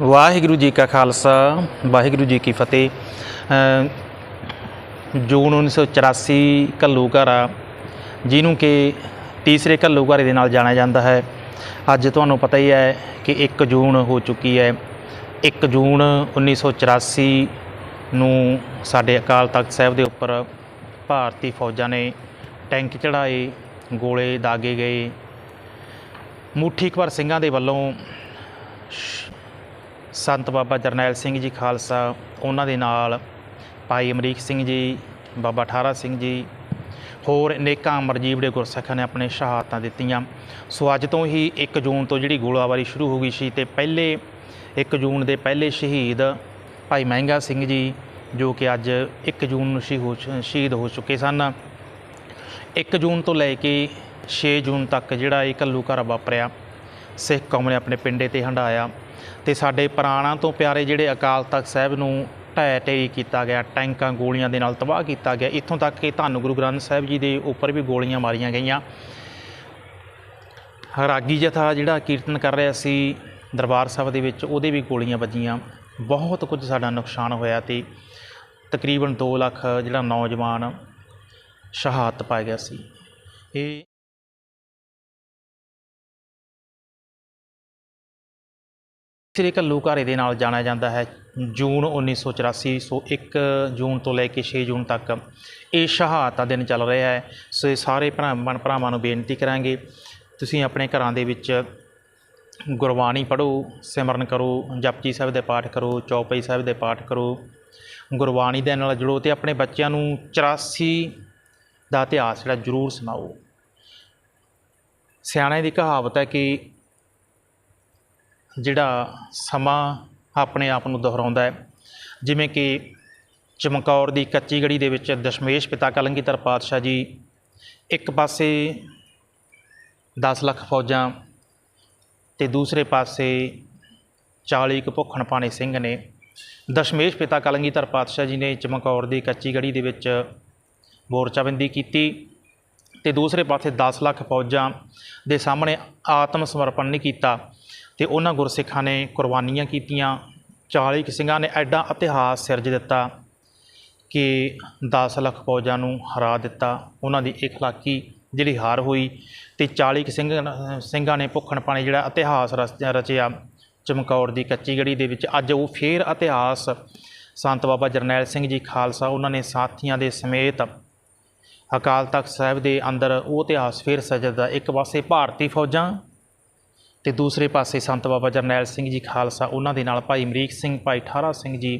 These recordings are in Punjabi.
ਵਾਹਿਗੁਰੂ ਜੀ ਕਾ ਖਾਲਸਾ ਵਾਹਿਗੁਰੂ ਜੀ ਕੀ ਫਤਿਹ। ਅ, ਜੂਨ 1984 ਘੱਲੂਘਾਰਾ ਜਿਹਨੂੰ ਕਿ ਤੀਸਰੇ ਘੱਲੂਘਾਰੇ ਦੇ ਨਾਲ ਜਾਣਿਆ ਜਾਂਦਾ ਹੈ। ਅੱਜ ਤੁਹਾਨੂੰ ਪਤਾ ਹੀ ਹੈ ਕਿ 1 ਜੂਨ ਹੋ ਚੁੱਕੀ ਹੈ। 1 ਜੂਨ 1984 ਨੂੰ ਸਾਡੇ ਅਕਾਲ ਤਖਤ ਸਾਹਿਬ ਦੇ ਉੱਪਰ ਭਾਰਤੀ ਫੌਜਾਂ ਨੇ ਟੈਂਕ ਚੜਾਏ ਗੋਲੇ ਦਾਗੇ ਗਏ। ਮੁੱਠੀ ਮੁੱਠੀਕਵਰ ਸਿੰਘਾਂ ਦੇ ਵੱਲੋਂ ਸੰਤ ਬਾਬਾ ਜਰਨੈਲ ਸਿੰਘ ਜੀ ਖਾਲਸਾ, ਉਹਨਾਂ ਦੇ ਨਾਲ ਭਾਈ ਅਮਰੀਕ ਸਿੰਘ ਜੀ, ਬਾਬਾ ਠਾਰਾ ਸਿੰਘ ਜੀ, ਹੋਰ ਅਨੇਕਾਂ ਅਮਰਜੀਵ ਦੇ ਗੁਰਸਿੱਖਾਂ ਨੇ ਆਪਣੇ ਸ਼ਹਾਦਤਾਂ ਦਿੱਤੀਆਂ। ਸੋ ਅੱਜ ਤੋਂ ਹੀ 1 ਜੂਨ ਤੋਂ ਜਿਹੜੀ ਗੋਲਾਬਾਰੀ ਸ਼ੁਰੂ ਹੋ ਗਈ ਸੀ ਤੇ ਪਹਿਲੇ 1 ਜੂਨ ਦੇ ਪਹਿਲੇ ਸ਼ਹੀਦ ਭਾਈ ਮਹਿੰਗਾ ਸਿੰਘ ਜੀ, ਜੋ ਕਿ ਅੱਜ 1 ਜੂਨ ਨੂੰ ਸ਼ਹੀ ਹੋ ਸ਼ਹੀਦ ਹੋ ਚੁੱਕੇ ਸਨ। 1 ਜੂਨ ਤੋਂ ਲੈ ਕੇ 6 ਜੂਨ ਤੱਕ ਜਿਹੜਾ ਇਹ ਘੱਲੂਘਾਰਾ ਵਾਪਰਿਆ, ਸਿੱਖ ਕੌਮ ਨੇ ਆਪਣੇ ਪਿੰਡੇ ਤੇ ਹੰਡਾਇਆ ਤੇ ਸਾਡੇ ਪ੍ਰਾਣਾਂ ਤੋਂ ਪਿਆਰੇ ਜਿਹੜੇ ਅਕਾਲ ਤਖਤ ਸਾਹਿਬ ਨੂੰ ਢਹਿ ਢੇਰੀ ਕੀਤਾ ਗਿਆ, ਟੈਂਕਾਂ ਗੋਲੀਆਂ ਦੇ ਨਾਲ ਤਬਾਹ ਕੀਤਾ ਗਿਆ, ਇੱਥੋਂ ਤੱਕ ਕਿ ਧੰਨ ਗੁਰੂ ਗ੍ਰੰਥ ਸਾਹਿਬ ਜੀ ਦੇ ਉੱਪਰ ਵੀ ਗੋਲੀਆਂ ਮਾਰੀਆਂ ਗਈਆਂ। ਰਾਗੀ ਜਥਾ ਜਿਹੜਾ ਕੀਰਤਨ ਕਰ ਰਿਹਾ ਸੀ ਦਰਬਾਰ ਸਾਹਿਬ ਦੇ ਵਿੱਚ, ਉਹਦੇ ਵੀ ਗੋਲੀਆਂ ਵੱਜੀਆਂ। ਬਹੁਤ ਕੁਝ ਸਾਡਾ ਨੁਕਸਾਨ ਹੋਇਆ ਤੇ ਤਕਰੀਬਨ 2 ਲੱਖ ਜਿਹੜਾ ਨੌਜਵਾਨ ਸ਼ਹਾਦਤ ਪਾ ਗਿਆ ਸੀ। ਇਹ ਸ੍ਰੀ ਘੱਲੂਘਾਰੇ ਦੇ ਨਾਲ ਜਾਣਿਆ ਜਾਂਦਾ ਹੈ। ਜੂਨ 1984 ਸੋ 1 ਜੂਨ ਤੋਂ ਲੈ ਕੇ 6 ਜੂਨ ਤੱਕ ਇਹ ਸ਼ਹਾਦਤ ਦਾ ਦਿਨ ਚੱਲ ਰਿਹਾ ਹੈ। ਸੋ ਇਹ ਸਾਰੇ ਭਰਾਵਾਂ ਭਰਾਵਾਂ ਨੂੰ ਬੇਨਤੀ ਕਰਾਂਗੇ, ਤੁਸੀਂ ਆਪਣੇ ਘਰਾਂ ਦੇ ਵਿੱਚ ਗੁਰਬਾਣੀ ਪੜ੍ਹੋ, ਸਿਮਰਨ ਕਰੋ, ਜਪਜੀ ਸਾਹਿਬ ਦੇ ਪਾਠ ਕਰੋ, ਚੌਪਈ ਸਾਹਿਬ ਦੇ ਪਾਠ ਕਰੋ, ਗੁਰਬਾਣੀ ਦੇ ਨਾਲ ਜੁੜੋ ਤੇ ਆਪਣੇ ਬੱਚਿਆਂ ਨੂੰ 84 ਦਾ ਇਤਿਹਾਸ ਜਿਹੜਾ ਜ਼ਰੂਰ ਸੁਣਾਓ। ਸਿਆਣਿਆਂ ਦੀ ਕਹਾਵਤ ਹੈ ਕਿ ਜਿਹੜਾ ਸਮਾਂ ਆਪਣੇ ਆਪ ਨੂੰ ਦੁਹਰਾਉਂਦਾ ਹੈ। ਜਿਵੇਂ ਕਿ ਚਮਕੌਰ ਦੀ ਕੱਚੀ ਗੜੀ ਦੇ ਵਿੱਚ ਦਸ਼ਮੇਸ਼ ਪਿਤਾ ਕਲੰਗੀਧਰ ਪਾਤਸ਼ਾਹ ਜੀ ਇੱਕ ਪਾਸੇ 10 ਲੱਖ ਫੌਜਾਂ ਤੇ ਦੂਸਰੇ ਪਾਸੇ 40 ਕੁ ਭੁੱਖਣ ਪਾਣੇ ਸਿੰਘ ਨੇ। ਦਸ਼ਮੇਸ਼ ਪਿਤਾ ਕਲੰਗੀਧਰ ਪਾਤਸ਼ਾਹ ਜੀ ਨੇ ਚਮਕੌਰ ਦੀ ਕੱਚੀ ਗੜੀ ਦੇ ਵਿੱਚ ਮੋਰਚਾਬੰਦੀ ਕੀਤੀ ਤੇ ਦੂਸਰੇ ਪਾਸੇ 10 ਲੱਖ ਫੌਜਾਂ ਦੇ ਸਾਹਮਣੇ ਆਤਮ ਸਮਰਪਣ ਨਹੀਂ ਕੀਤਾ। ਤੇ ਉਹਨਾਂ ਗੁਰਸਿੱਖਾਂ ਨੇ ਕੁਰਬਾਨੀਆਂ ਕੀਤੀਆਂ। 40 ਕੁ ਸਿੰਘਾਂ ਨੇ ਐਡਾ ਇਤਿਹਾਸ ਸਿਰਜ ਦਿੱਤਾ ਕਿ 10 ਲੱਖ ਫੌਜਾਂ ਨੂੰ ਹਰਾ ਦਿੱਤਾ। ਉਹਨਾਂ ਦੀ ਇਖਲਾਕੀ ਜਿਹੜੀ ਹਾਰ ਹੋਈ ਤੇ 40 ਕੁ ਸਿੰਘ, ਸਿੰਘਾਂ ਨੇ ਭੁੱਖਣ ਪਾਣੀ ਜਿਹੜਾ ਇਤਿਹਾਸ ਰਚ- ਰਚਿਆ ਚਮਕੌਰ ਦੀ ਕੱਚੀ ਗੜੀ ਦੇ ਵਿੱਚ। ਅੱਜ ਉਹ ਫੇਰ ਇਤਿਹਾਸ ਸੰਤ ਬਾਬਾ ਜਰਨੈਲ ਸਿੰਘ ਜੀ ਖਾਲਸਾ, ਉਹਨਾਂ ਨੇ ਸਾਥੀਆਂ ਦੇ ਸਮੇਤ ਅਕਾਲ ਤਖਤ ਸਾਹਿਬ ਦੇ ਅੰਦਰ ਉਹ ਇਤਿਹਾਸ ਫੇਰ ਸਜਦਾ। ਇੱਕ ਪਾਸੇ ਭਾਰਤੀ ਫੌਜਾਂ ਤੇ ਦੂਸਰੇ ਪਾਸੇ ਸੰਤ ਬਾਬਾ ਜਰਨੈਲ ਸਿੰਘ ਜੀ ਖਾਲਸਾ, ਉਹਨਾਂ ਦੇ ਨਾਲ ਭਾਈ ਅਮਰੀਕ ਸਿੰਘ, ਭਾਈ ਠਾਰਾ ਸਿੰਘ ਜੀ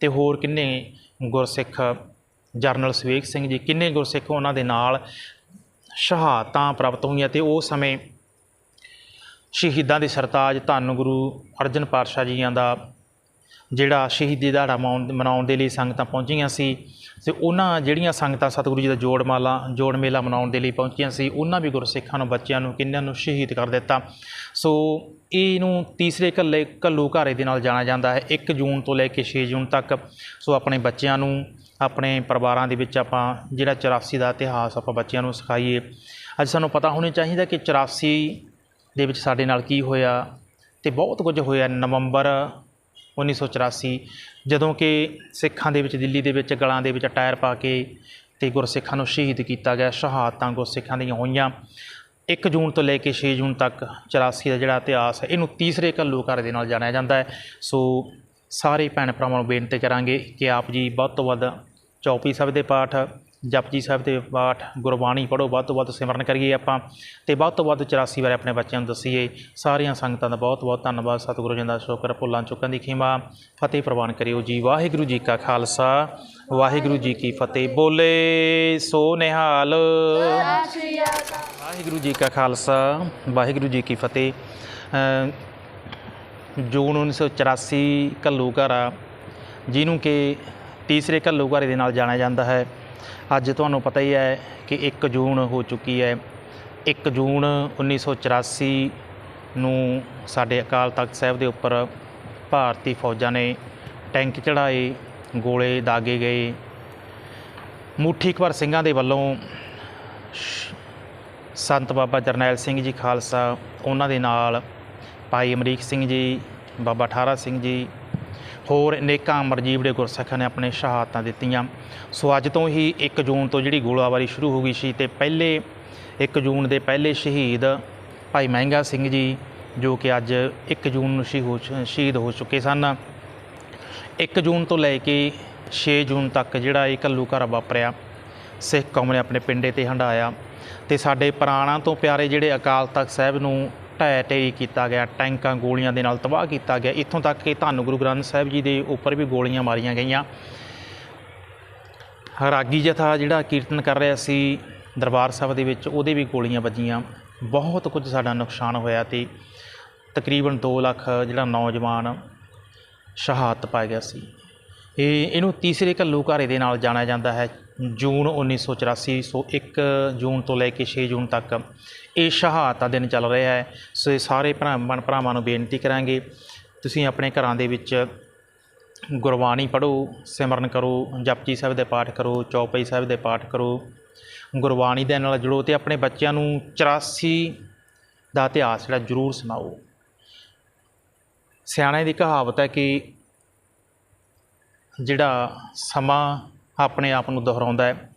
ਤੇ ਹੋਰ ਕਿੰਨੇ ਗੁਰਸਿੱਖ ਜਰਨਲ ਸਵੇਗ ਸਿੰਘ ਜੀ, ਕਿੰਨੇ ਗੁਰਸਿੱਖ ਉਹਨਾਂ ਦੇ ਨਾਲ ਸ਼ਹਾਦਤਾਂ ਪ੍ਰਾਪਤ ਹੋਈਆਂ ਤੇ ਉਹ ਸਮੇਂ ਸ਼ਹੀਦਾਂ ਦੇ ਸਰਤਾਜ ਧੰਨ ਗੁਰੂ ਅਰਜਨ ਪਾਤਸ਼ਾਹ ਜੀਆਂ ਦਾ ਜਿਹੜਾ ਸ਼ਹੀਦੀ ਦਿਹਾੜਾ ਮਨਾਉਣ ਮਨਾਉਣ ਦੇ ਲਈ ਸੰਗਤਾਂ ਪਹੁੰਚੀਆਂ ਸੀ ਤੇ ਉਹਨਾਂ ਜਿਹੜੀਆਂ ਸੰਗਤਾਂ ਸਤਿਗੁਰੂ ਜੀ ਦਾ ਜੋੜ ਮਾਲਾ ਜੋੜ ਮੇਲਾ ਮਨਾਉਣ ਦੇ ਲਈ ਪਹੁੰਚੀਆਂ ਸੀ, ਉਹਨਾਂ ਵੀ ਗੁਰਸਿੱਖਾਂ ਨੂੰ, ਬੱਚਿਆਂ ਨੂੰ, ਕਿੰਨਿਆਂ ਨੂੰ ਸ਼ਹੀਦ ਕਰ ਦਿੱਤਾ। ਸੋ ਇਹਨੂੰ ਤੀਸਰੇ ਕੱਲੇ ਕੱਲੂ ਘਾਰੇ ਦੇ ਨਾਲ ਜਾਣਿਆ ਜਾਂਦਾ ਹੈ। 1 ਜੂਨ ਤੋਂ ਲੈ ਕੇ 6 ਜੂਨ ਤੱਕ ਸੋ ਆਪਣੇ ਬੱਚਿਆਂ ਨੂੰ, ਆਪਣੇ ਪਰਿਵਾਰਾਂ ਦੇ ਵਿੱਚ ਆਪਾਂ ਜਿਹੜਾ 84 ਦਾ ਇਤਿਹਾਸ ਆਪਾਂ ਬੱਚਿਆਂ ਨੂੰ ਸਿਖਾਈਏ। ਅੱਜ ਸਾਨੂੰ ਪਤਾ ਹੋਣਾ ਚਾਹੀਦਾ ਕਿ 84 ਦੇ ਵਿੱਚ ਸਾਡੇ ਨਾਲ ਕੀ ਹੋਇਆ ਤੇ ਬਹੁਤ ਕੁਝ ਹੋਇਆ। ਨਵੰਬਰ 1984 ਜਦੋਂ ਕਿ ਸਿੱਖਾਂ ਦੇ ਵਿੱਚ, ਦਿੱਲੀ ਦੇ ਵਿੱਚ ਗਲਾਂ ਦੇ ਵਿੱਚ ਟਾਇਰ ਪਾ ਕੇ ਤੇ ਗੁਰਸਿੱਖਾਂ ਨੂੰ ਸ਼ਹੀਦ ਕੀਤਾ ਗਿਆ, ਸ਼ਹਾਦਤਾਂ ਗੁਰਸਿੱਖਾਂ ਦੀਆਂ ਹੋਈਆਂ। 1 ਜੂਨ ਤੋਂ ਲੈ ਕੇ 6 ਜੂਨ ਤੱਕ 84 ਦਾ ਜਿਹੜਾ ਇਤਿਹਾਸ ਹੈ, ਇਹਨੂੰ ਤੀਸਰੇ ਘੱਲੂਘਾਰੇ ਦੇ ਨਾਲ ਜਾਣਿਆ ਜਾਂਦਾ ਹੈ। ਸੋ ਸਾਰੇ ਭੈਣ ਭਰਾਵਾਂ ਨੂੰ ਬੇਨਤੀ ਕਰਾਂਗੇ ਕਿ ਆਪ ਜੀ ਵੱਧ ਤੋਂ ਵੱਧ ਚੌਪੀ ਸਾਹਿਬ ਦੇ ਪਾਠ ਜਪਜੀ ਸਾਹਿਬ ਦੇ ਪਾਠ ਗੁਰਬਾਣੀ ਪੜ੍ਹੋ ਵੱਧ ਤੋਂ ਵੱਧ ਸਿਮਰਨ ਕਰੀਏ ਆਪਾਂ ਤੇ ਵੱਧ ਤੋਂ ਵੱਧ 84 ਬਾਰੇ ਆਪਣੇ ਬੱਚਿਆਂ ਨੂੰ ਦੱਸੀਏ। ਸਾਰੀਆਂ ਸੰਗਤਾਂ ਦਾ ਬਹੁਤ ਬਹੁਤ ਧੰਨਵਾਦ। ਸਤਿਗੁਰੂ ਜੀ ਦਾ ਸ਼ੁਕਰ। ਭੁੱਲਾਂ ਚੁੱਕਣ ਦੀ ਖਿਮਾ। ਫਤਿਹ ਪ੍ਰਵਾਨ ਕਰਿਓ ਜੀ। ਵਾਹਿਗੁਰੂ ਜੀ ਕਾ ਖਾਲਸਾ। ਵਾਹਿਗੁਰੂ ਜੀ ਕੀ ਫਤਿਹ। ਬੋਲੇ ਸੋ ਨਿਹਾਲ। ਵਾਹਿਗੁਰੂ ਜੀ ਕਾ ਖਾਲਸਾ। ਵਾਹਿਗੁਰੂ ਜੀ ਕੀ ਫਤਿਹ। ਅ, ਜੂਨ 1984 ਘੱਲੂਘਾਰਾ ਜਿਹਨੂੰ ਕਿ ਤੀਸਰੇ ਘੱਲੂਘਾਰੇ ਦੇ ਨਾਲ ਜਾਣਿਆ ਜਾਂਦਾ ਹੈ। ਅੱਜ ਤੁਹਾਨੂੰ ਪਤਾ ਹੀ ਹੈ ਕਿ 1 ਜੂਨ ਹੋ ਚੁੱਕੀ ਹੈ। 1 ਜੂਨ 1984 ਨੂੰ ਸਾਡੇ ਅਕਾਲ ਤਖਤ ਸਾਹਿਬ ਦੇ ਉੱਪਰ ਭਾਰਤੀ ਫੌਜਾਂ ਨੇ ਟੈਂਕ ਚੜਾਏ ਗੋਲੇ ਦਾਗੇ ਗਏ। ਮੁੱਠੀਕਵਰ ਸਿੰਘਾਂ ਦੇ ਵੱਲੋਂ ਸ਼- ਸੰਤ ਬਾਬਾ ਜਰਨੈਲ ਸਿੰਘ ਜੀ ਖਾਲਸਾ, ਉਹਨਾਂ ਦੇ ਨਾਲ ਭਾਈ ਅਮਰੀਕ ਸਿੰਘ ਜੀ, ਬਾਬਾ ਠਾਰਾ ਸਿੰਘ ਜੀ ਹੋਰ ਅਨੇਕਾਂ ਅਮਰਜੀਵੜੇ ਗੁਰਸਿੱਖਾਂ ਨੇ ਆਪਣੇ ਸ਼ਹਾਦਤਾਂ ਦਿੱਤੀਆਂ। ਸੋ ਅੱਜ ਤੋਂ ਹੀ 1 ਜੂਨ ਤੋਂ ਜਿਹੜੀ ਗੋਲਾਬਾਰੀ ਸ਼ੁਰੂ ਹੋ ਗਈ ਸੀ ਤੇ ਪਹਿਲੇ 1 ਜੂਨ ਦੇ ਪਹਿਲੇ ਸ਼ਹੀਦ ਭਾਈ ਮਹਿੰਗਾ ਸਿੰਘ ਜੀ, ਜੋ ਕਿ ਅੱਜ 1 ਜੂਨ ਨੂੰ ਸ਼ਹੀ ਸ਼ਹੀਦ ਹੋ ਚੁੱਕੇ ਸਨ। 1 ਜੂਨ ਤੋਂ ਲੈ ਕੇ 6 ਜੂਨ ਤੱਕ ਜਿਹੜਾ ਇਹ ਘੱਲੂਘਾਰਾ ਵਾਪਰਿਆ। ਸਿੱਖ ਕੌਮ ਨੇ ਆਪਣੇ ਪਿੰਡੇ ਤੇ ਹੰਡਾਇਆ ਤੇ ਸਾਡੇ ਪ੍ਰਾਣਾਂ ਤੋਂ ਪਿਆਰੇ ਜਿਹੜੇ ਅਕਾਲ ਤਖਤ ਸਾਹਿਬ ਨੂੰ ਢਹਿ ਢੇਰੀ ਕੀਤਾ ਗਿਆ, ਟੈਂਕਾਂ ਗੋਲੀਆਂ ਦੇ ਨਾਲ ਤਬਾਹ ਕੀਤਾ ਗਿਆ। ਇੱਥੋਂ ਤੱਕ ਕਿ ਧੰਨ ਗੁਰੂ ਗ੍ਰੰਥ ਸਾਹਿਬ ਜੀ ਦੇ ਉੱਪਰ ਵੀ ਗੋਲੀਆਂ ਮਾਰੀਆਂ ਗਈਆਂ। ਰਾਗੀ ਜਥਾ ਜਿਹੜਾ ਕੀਰਤਨ ਕਰ ਰਿਹਾ ਸੀ ਦਰਬਾਰ ਸਾਹਿਬ ਦੇ ਵਿੱਚ, ਉਹਦੇ ਵੀ ਗੋਲੀਆਂ ਵੱਜੀਆਂ। ਬਹੁਤ ਕੁਝ ਸਾਡਾ ਨੁਕਸਾਨ ਹੋਇਆ ਤੇ ਤਕਰੀਬਨ 2 ਲੱਖ ਜਿਹੜਾ ਨੌਜਵਾਨ ਸ਼ਹਾਦਤ ਪਾ ਗਿਆ ਸੀ। ਇਹ, ਇਹਨੂੰ ਤੀਸਰੇ ਘੱਲੂ ਘਾਰੇ ਦੇ ਨਾਲ ਜਾਣਿਆ ਜਾਂਦਾ ਹੈ। ਜੂਨ 1984 ਸੋ 1 ਜੂਨ ਤੋਂ ਲੈ ਕੇ 6 ਜੂਨ ਤੱਕ ਇਹ ਸ਼ਹਾਦਤਾਂ ਦਿਨ ਚੱਲ ਰਿਹਾ ਹੈ। ਸੋ ਇਹ ਸਾਰੇ ਭਰਾਵਾਂ ਭਰਾਵਾਂ ਨੂੰ ਬੇਨਤੀ ਕਰਾਂਗੇ, ਤੁਸੀਂ ਆਪਣੇ ਘਰਾਂ ਦੇ ਵਿੱਚ ਗੁਰਬਾਣੀ ਪੜ੍ਹੋ, ਸਿਮਰਨ ਕਰੋ, ਜਪਜੀ ਸਾਹਿਬ ਦੇ ਪਾਠ ਕਰੋ, ਚੌਪਈ ਸਾਹਿਬ ਦੇ ਪਾਠ ਕਰੋ। ਗੁਰਬਾਣੀ ਦੇ ਨਾਲ ਜੁੜੋ ਤੇ ਆਪਣੇ ਬੱਚਿਆਂ ਨੂੰ 84 ਦਾ ਇਤਿਹਾਸ ਜਿਹੜਾ ਜ਼ਰੂਰ ਸੁਣਾਓ। ਸਿਆਣੇ ਦੀ ਕਹਾਵਤ ਹੈ ਕਿ ਜਿਹੜਾ ਸਮਾਂ ਆਪਣੇ ਆਪ ਨੂੰ ਦੁਹਰਾਉਂਦਾ ਹੈ,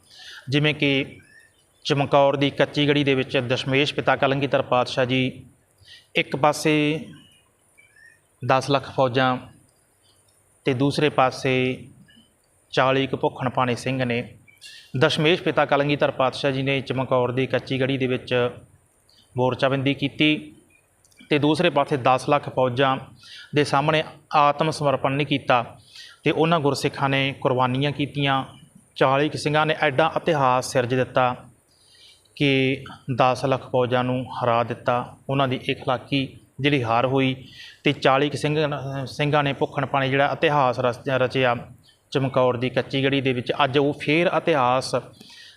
ਜਿਵੇਂ ਕਿ ਚਮਕੌਰ ਦੀ ਕੱਚੀ ਗੜੀ ਦੇ ਵਿੱਚ ਦਸ਼ਮੇਸ਼ ਪਿਤਾ ਕਲੰਗੀਧਰ ਪਾਤਸ਼ਾਹ ਜੀ ਇੱਕ ਪਾਸੇ 10 ਲੱਖ ਫੌਜਾਂ ਤੇ ਦੂਸਰੇ ਪਾਸੇ 40 ਕੁ ਭੁੱਖਣ ਪਾਣੇ ਸਿੰਘ ਨੇ, ਦਸ਼ਮੇਸ਼ ਪਿਤਾ ਕਲੰਗੀਧਰ ਪਾਤਸ਼ਾਹ ਜੀ ਨੇ ਚਮਕੌਰ ਦੀ ਕੱਚੀ ਗੜੀ ਦੇ ਵਿੱਚ ਮੋਰਚਾਬੰਦੀ ਕੀਤੀ ਤੇ ਦੂਸਰੇ ਪਾਸੇ 10 ਲੱਖ ਫੌਜਾਂ ਦੇ ਸਾਹਮਣੇ ਆਤਮ ਸਮਰਪਣ ਨਹੀਂ ਕੀਤਾ ਤੇ ਉਹਨਾਂ ਗੁਰਸਿੱਖਾਂ ਨੇ ਕੁਰਬਾਨੀਆਂ ਕੀਤੀਆਂ 40 ਕੁ ਸਿੰਘਾਂ ਨੇ ਐਡਾ ਇਤਿਹਾਸ ਸਿਰਜ ਦਿੱਤਾ। ਕਿ 10 ਲੱਖ ਫੌਜਾਂ ਨੂੰ ਹਰਾ ਦਿੱਤਾ, ਉਹਨਾਂ ਦੀ ਇਖਲਾਕੀ ਜਿਹੜੀ ਹਾਰ ਹੋਈ ਤੇ 40 ਕੁ ਸਿੰਘ ਸਿੰਘਾਂ ਨੇ ਭੁੱਖਣ ਪਾਣੀ ਜਿਹੜਾ ਇਤਿਹਾਸ ਰਚ- ਰਚਿਆ ਚਮਕੌਰ ਦੀ ਕੱਚੀ ਗੜੀ ਦੇ ਵਿੱਚ। ਅੱਜ ਉਹ ਫੇਰ ਇਤਿਹਾਸ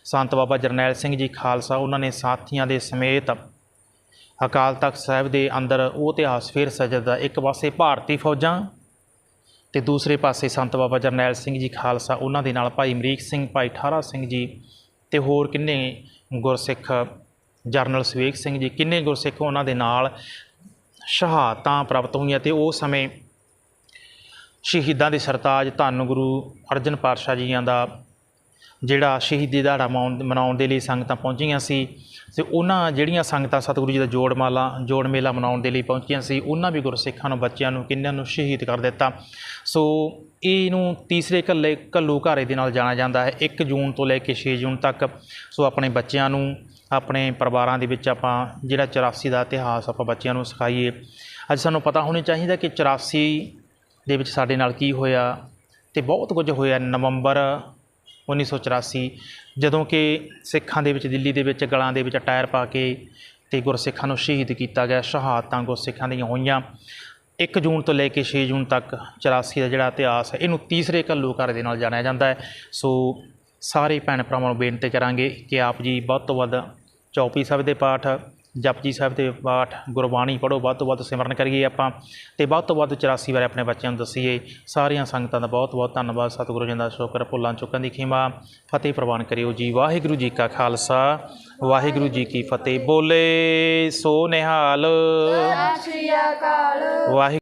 ਸੰਤ ਬਾਬਾ ਜਰਨੈਲ ਸਿੰਘ ਜੀ ਖਾਲਸਾ, ਉਹਨਾਂ ਨੇ ਸਾਥੀਆਂ ਦੇ ਸਮੇਤ ਅਕਾਲ ਤਖਤ ਸਾਹਿਬ ਦੇ ਅੰਦਰ ਉਹ ਇਤਿਹਾਸ ਫੇਰ ਸਜਦਾ। ਇੱਕ ਪਾਸੇ ਭਾਰਤੀ ਫੌਜਾਂ ਤੇ ਦੂਸਰੇ ਪਾਸੇ ਸੰਤ ਬਾਬਾ ਜਰਨੈਲ ਸਿੰਘ ਜੀ ਖਾਲਸਾ, ਉਹਨਾਂ ਦੇ ਨਾਲ ਭਾਈ ਅਮਰੀਕ ਸਿੰਘ, ਭਾਈ ਠਾਰਾ ਸਿੰਘ ਜੀ ਤੇ ਹੋਰ ਕਿੰਨੇ ਗੁਰਸਿੱਖ ਜਰਨਲ ਸਵੇਗ ਸਿੰਘ ਜੀ, ਕਿੰਨੇ ਗੁਰਸਿੱਖ ਉਹਨਾਂ ਦੇ ਨਾਲ ਸ਼ਹਾਦਤਾਂ ਪ੍ਰਾਪਤ ਹੋਈਆਂ ਤੇ ਉਹ ਸਮੇਂ ਸ਼ਹੀਦਾਂ ਦੇ ਸਰਤਾਜ ਧੰਨ ਗੁਰੂ ਅਰਜਨ ਪਾਤਸ਼ਾਹ ਜੀਆਂ ਦਾ ਜਿਹੜਾ ਸ਼ਹੀਦੀ ਦਿਹਾੜਾ ਮਨਾਉਣ ਮਨਾਉਣ ਦੇ ਲਈ ਸੰਗਤਾਂ ਪਹੁੰਚੀਆਂ ਸੀ ਤੇ ਉਹਨਾਂ ਜਿਹੜੀਆਂ ਸੰਗਤਾਂ ਸਤਿਗੁਰੂ ਜੀ ਦਾ ਜੋੜ ਮਾਲਾ ਜੋੜ ਮੇਲਾ ਮਨਾਉਣ ਦੇ ਲਈ ਪਹੁੰਚੀਆਂ ਸੀ, ਉਹਨਾਂ ਵੀ ਗੁਰਸਿੱਖਾਂ ਨੂੰ, ਬੱਚਿਆਂ ਨੂੰ, ਕਿੰਨਿਆਂ ਨੂੰ ਸ਼ਹੀਦ ਕਰ ਦਿੱਤਾ। ਸੋ ਇਹਨੂੰ ਤੀਸਰੇ ਕੱਲੇ, ਕੱਲੂ ਘਾਰੇ ਦੇ ਨਾਲ ਜਾਣਿਆ ਜਾਂਦਾ ਹੈ 1 ਜੂਨ ਤੋਂ ਲੈ ਕੇ 6 ਜੂਨ ਤੱਕ। ਸੋ ਆਪਣੇ ਬੱਚਿਆਂ ਨੂੰ, ਆਪਣੇ ਪਰਿਵਾਰਾਂ ਦੇ ਵਿੱਚ ਆਪਾਂ ਜਿਹੜਾ 84 ਦਾ ਇਤਿਹਾਸ ਆਪਾਂ ਬੱਚਿਆਂ ਨੂੰ ਸਿਖਾਈਏ। ਅੱਜ ਸਾਨੂੰ ਪਤਾ ਹੋਣਾ ਚਾਹੀਦਾ ਕਿ 84 ਦੇ ਵਿੱਚ ਸਾਡੇ ਨਾਲ ਕੀ ਹੋਇਆ ਤੇ ਬਹੁਤ ਕੁਝ ਹੋਇਆ। ਨਵੰਬਰ 1984 ਜਦੋਂ ਕਿ ਸਿੱਖਾਂ ਦੇ ਵਿੱਚ, ਦਿੱਲੀ ਦੇ ਵਿੱਚ ਗਲਾਂ ਦੇ ਵਿੱਚ ਟਾਇਰ ਪਾ ਕੇ ਤੇ ਗੁਰਸਿੱਖਾਂ ਨੂੰ ਸ਼ਹੀਦ ਕੀਤਾ ਗਿਆ, ਸ਼ਹਾਦਤਾਂ ਗੁਰਸਿੱਖਾਂ ਦੀਆਂ ਹੋਈਆਂ। 1 ਜੂਨ ਤੋਂ ਲੈ ਕੇ 6 ਜੂਨ ਤੱਕ 84 ਦਾ ਜਿਹੜਾ ਇਤਿਹਾਸ ਹੈ, ਇਹਨੂੰ ਤੀਸਰੇ ਘੱਲੂ ਘਰ ਦੇ ਨਾਲ ਜਾਣਿਆ ਜਾਂਦਾ ਹੈ। ਸੋ ਸਾਰੇ ਭੈਣ ਭਰਾਵਾਂ ਨੂੰ ਬੇਨਤੀ ਕਰਾਂਗੇ ਕਿ ਆਪ ਜੀ ਵੱਧ ਤੋਂ ਵੱਧ ਚੌਪੀ ਸਾਹਿਬ ਦੇ ਪਾਠ ਜਪਜੀ ਸਾਹਿਬ ਦੇ ਪਾਠ ਗੁਰਬਾਣੀ ਪੜ੍ਹੋ ਵੱਧ ਤੋਂ ਵੱਧ ਸਿਮਰਨ ਕਰੀਏ ਆਪਾਂ ਤੇ ਵੱਧ ਤੋਂ ਵੱਧ 84 ਬਾਰੇ ਆਪਣੇ ਬੱਚਿਆਂ ਨੂੰ ਦੱਸੀਏ। ਸਾਰੀਆਂ ਸੰਗਤਾਂ ਦਾ ਬਹੁਤ ਬਹੁਤ ਧੰਨਵਾਦ। ਸਤਿਗੁਰੂ ਜੀ ਦਾ ਸ਼ੁਕਰ। ਭੁੱਲਾਂ ਚੁੱਕਣ ਦੀ ਖਿਮਾ। ਫਤਿਹ ਪ੍ਰਵਾਨ ਕਰਿਓ ਜੀ। ਵਾਹਿਗੁਰੂ ਜੀ ਕਾ ਖਾਲਸਾ। ਵਾਹਿਗੁਰੂ ਜੀ ਕੀ ਫਤਿਹ। ਬੋਲੇ ਸੋ ਨਿਹਾਲ। ਸਤਿ ਸ਼੍ਰੀ ਅਕਾਲ। ਵਾਹਿਗੁਰੂ